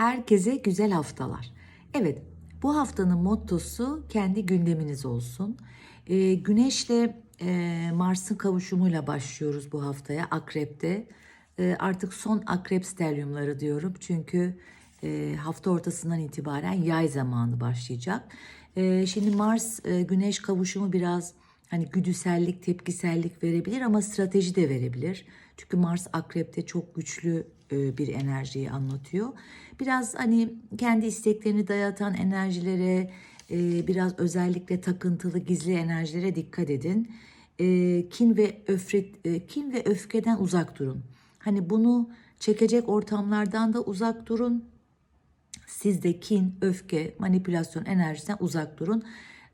Herkese güzel haftalar. Evet, bu haftanın mottosu kendi gündeminiz olsun. Ee, Güneşle e, Mars'ın kavuşumuyla başlıyoruz bu haftaya Akrep'te. Ee, artık son Akrep stelyumları diyorum çünkü e, hafta ortasından itibaren yay zamanı başlayacak. Ee, şimdi Mars e, Güneş kavuşumu biraz hani güdüsellik, tepkisellik verebilir ama strateji de verebilir. Çünkü Mars Akrep'te çok güçlü e, bir enerjiyi anlatıyor. Biraz hani kendi isteklerini dayatan enerjilere, e, biraz özellikle takıntılı gizli enerjilere dikkat edin. E, kin ve öfret, e, kin ve öfkeden uzak durun. Hani bunu çekecek ortamlardan da uzak durun. Siz de kin, öfke, manipülasyon enerjisinden uzak durun.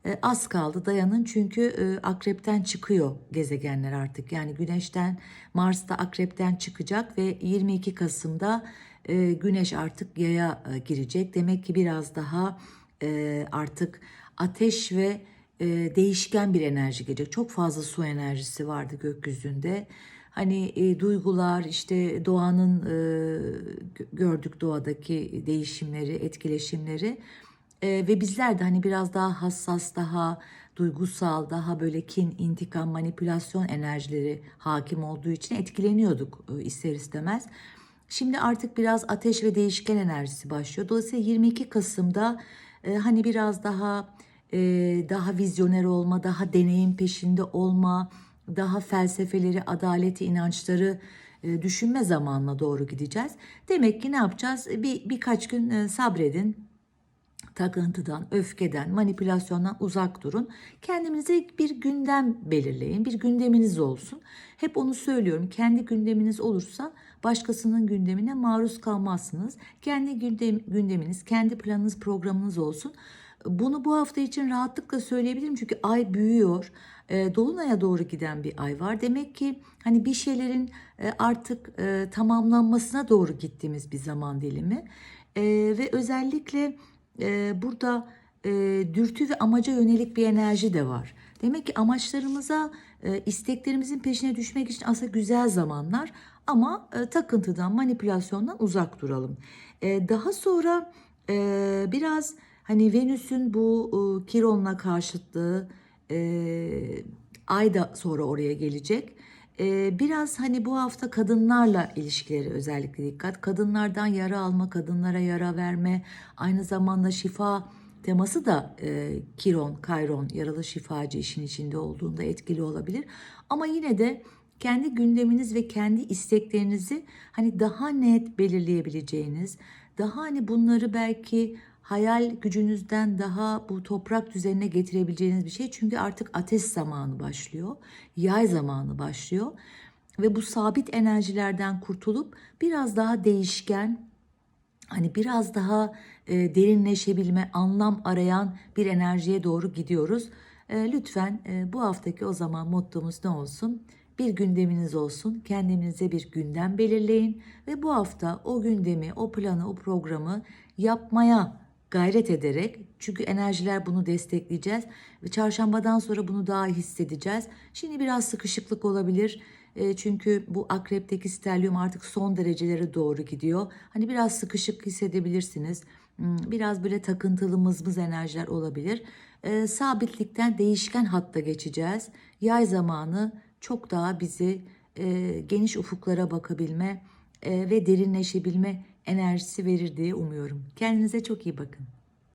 E, az kaldı dayanın çünkü e, akrepten çıkıyor gezegenler artık. Yani güneşten Mars da akrepten çıkacak ve 22 Kasım'da e, güneş artık yaya girecek. Demek ki biraz daha artık ateş ve değişken bir enerji gelecek. Çok fazla su enerjisi vardı gökyüzünde. Hani e, duygular işte doğanın e, gö- gördük doğadaki değişimleri, etkileşimleri e, ve bizler de hani biraz daha hassas, daha duygusal, daha böyle kin, intikam, manipülasyon enerjileri hakim olduğu için etkileniyorduk e, ister istemez. Şimdi artık biraz ateş ve değişken enerjisi başlıyor. Dolayısıyla 22 Kasım'da e, hani biraz daha e, daha vizyoner olma, daha deneyim peşinde olma, daha felsefeleri, adaleti, inançları e, düşünme zamanına doğru gideceğiz. Demek ki ne yapacağız? Bir birkaç gün e, sabredin takıntıdan, öfkeden, manipülasyondan uzak durun. Kendinize bir gündem belirleyin. Bir gündeminiz olsun. Hep onu söylüyorum. Kendi gündeminiz olursa başkasının gündemine maruz kalmazsınız. Kendi gündem, gündeminiz, kendi planınız, programınız olsun. Bunu bu hafta için rahatlıkla söyleyebilirim çünkü ay büyüyor. E, Dolunay'a doğru giden bir ay var. Demek ki hani bir şeylerin e, artık e, tamamlanmasına doğru gittiğimiz bir zaman dilimi. E, ve özellikle e, burada e, dürtü ve amaca yönelik bir enerji de var. Demek ki amaçlarımıza, e, isteklerimizin peşine düşmek için aslında güzel zamanlar ama e, takıntıdan, manipülasyondan uzak duralım. E, daha sonra e, biraz hani Venüs'ün bu e, Kiron'la karşıtlığı e, ay da sonra oraya gelecek. Ee, biraz hani bu hafta kadınlarla ilişkileri özellikle dikkat. Kadınlardan yara alma, kadınlara yara verme, aynı zamanda şifa teması da e, Kiron, Kayron, yaralı şifacı işin içinde olduğunda etkili olabilir. Ama yine de kendi gündeminiz ve kendi isteklerinizi hani daha net belirleyebileceğiniz, daha hani bunları belki hayal gücünüzden daha bu toprak düzenine getirebileceğiniz bir şey. Çünkü artık ateş zamanı başlıyor. Yay zamanı başlıyor. Ve bu sabit enerjilerden kurtulup biraz daha değişken, hani biraz daha e, derinleşebilme, anlam arayan bir enerjiye doğru gidiyoruz. E, lütfen e, bu haftaki o zaman mottomuz ne olsun? Bir gündeminiz olsun. Kendinize bir gündem belirleyin ve bu hafta o gündemi, o planı, o programı yapmaya gayret ederek çünkü enerjiler bunu destekleyeceğiz ve çarşambadan sonra bunu daha iyi hissedeceğiz. Şimdi biraz sıkışıklık olabilir. E, çünkü bu akrepteki stelyum artık son derecelere doğru gidiyor. Hani biraz sıkışık hissedebilirsiniz. Hmm, Biraz böyle takıntılı mızmız enerjiler olabilir. E, sabitlikten değişken hatta geçeceğiz. Yay zamanı çok daha bizi e, geniş ufuklara bakabilme e, ve derinleşebilme enerjisi verir diye umuyorum. Kendinize çok iyi bakın.